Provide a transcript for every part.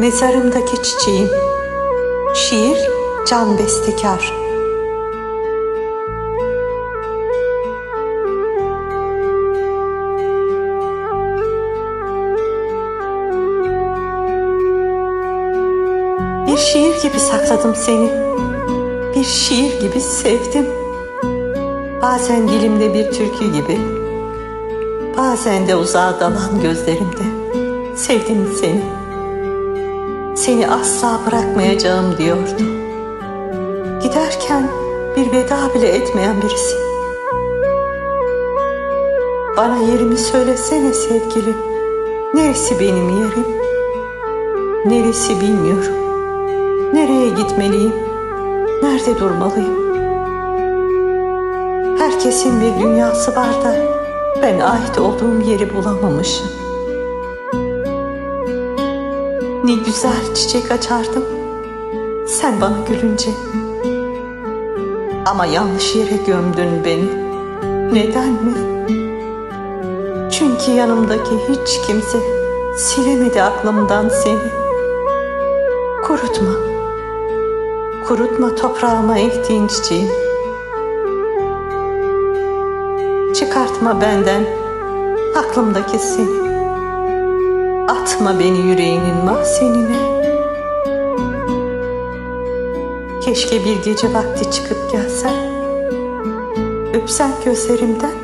Mezarımdaki çiçeğim. Şiir Can Bestekar. Bir şiir gibi sakladım seni. Bir şiir gibi sevdim. Bazen dilimde bir türkü gibi. Bazen de uzağa dalan gözlerimde. Sevdim seni. Seni asla bırakmayacağım diyordu. Giderken bir veda bile etmeyen birisi. Bana yerimi söylesene sevgilim. Neresi benim yerim? Neresi bilmiyorum. Nereye gitmeliyim? Nerede durmalıyım? Herkesin bir dünyası var da ben ait olduğum yeri bulamamışım. Ne güzel çiçek açardım. Sen bana gülünce. Ama yanlış yere gömdün beni. Neden mi? Çünkü yanımdaki hiç kimse silemedi aklımdan seni. Kurutma. Kurutma toprağıma ektiğin çiçeği. Çıkartma benden aklımdaki seni. Atma beni yüreğinin mahzenine. Keşke bir gece vakti çıkıp gelsen. Öpsen gözlerimden.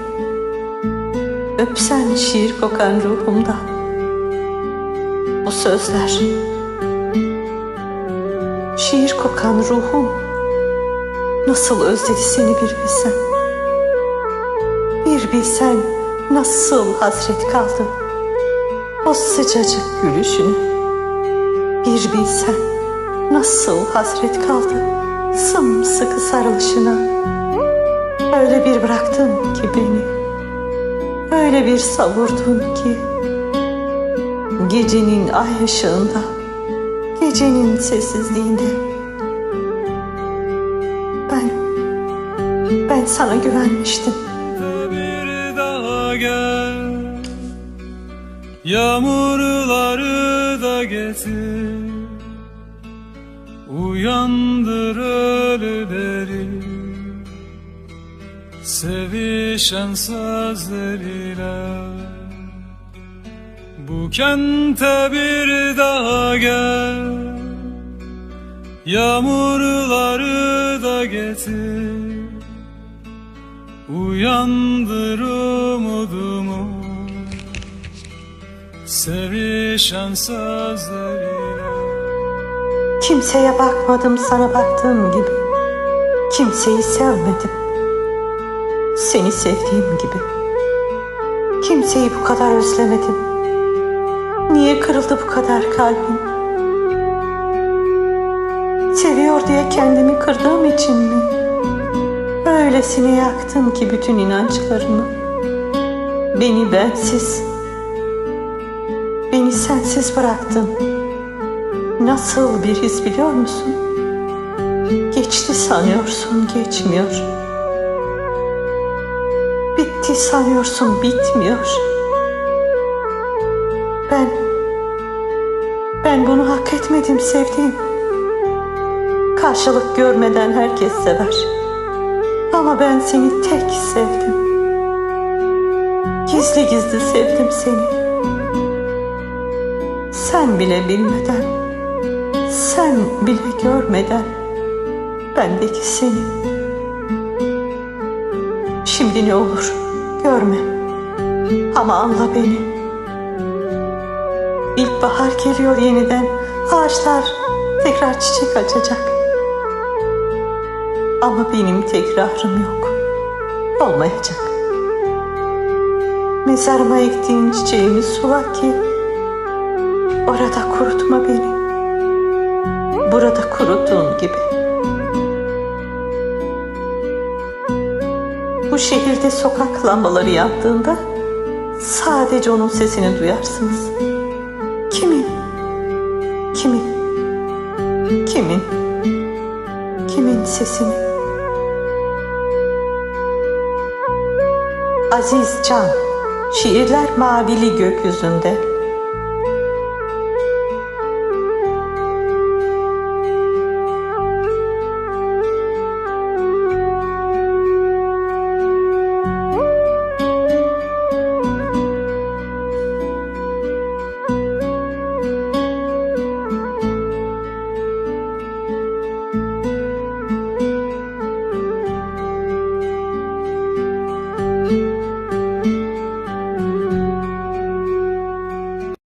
Öpsen şiir kokan ruhumdan. Bu sözler şiir kokan ruhum nasıl özledi seni bir bilsen. Bir bilsen nasıl hasret kaldı o sıcacık gülüşünü. Bir bilsen nasıl hasret kaldı sımsıkı sarılışına. Öyle bir bıraktın ki beni, öyle bir savurdun ki gecenin ay ışığında, gecenin sessizliğinde ben ben sana güvenmiştim. Yağmurları da getir Uyandır ölüleri. Sevişen sözleriyle Bu kente bir daha gel. Yağmurları da getir Uyandır umudumu Sevişen sözleriyle Kimseye bakmadım sana baktığım gibi. Kimseyi sevmedim. Seni sevdiğim gibi. Kimseyi bu kadar özlemedim. Niye kırıldı bu kadar kalbim? Seviyor diye kendimi kırdığım için mi? Öylesine yaktın ki bütün inançlarımı. Beni bensiz, beni sensiz bıraktın. Nasıl bir his biliyor musun? Geçti sanıyorsun geçmiyor. Bitti sanıyorsun bitmiyor. Ben ben bunu hak etmedim sevdiğim. Karşılık görmeden herkes sever. Ama ben seni tek sevdim. Gizli gizli sevdim seni. Sen bile bilmeden, sen bile görmeden bendeki seni. Şimdi ne olur görme ama anla beni. İlkbahar geliyor yeniden, ağaçlar tekrar çiçek açacak. Ama benim tekrarım yok, olmayacak. Mezarıma ektiğin çiçeğimi sula ki Orada kurutma beni. Burada kuruttuğun gibi. Bu şehirde sokak lambaları yandığında sadece onun sesini duyarsınız. Kimin? Kimin? Kimin? Kimin sesini? Aziz Can Şiirler mavili gökyüzünde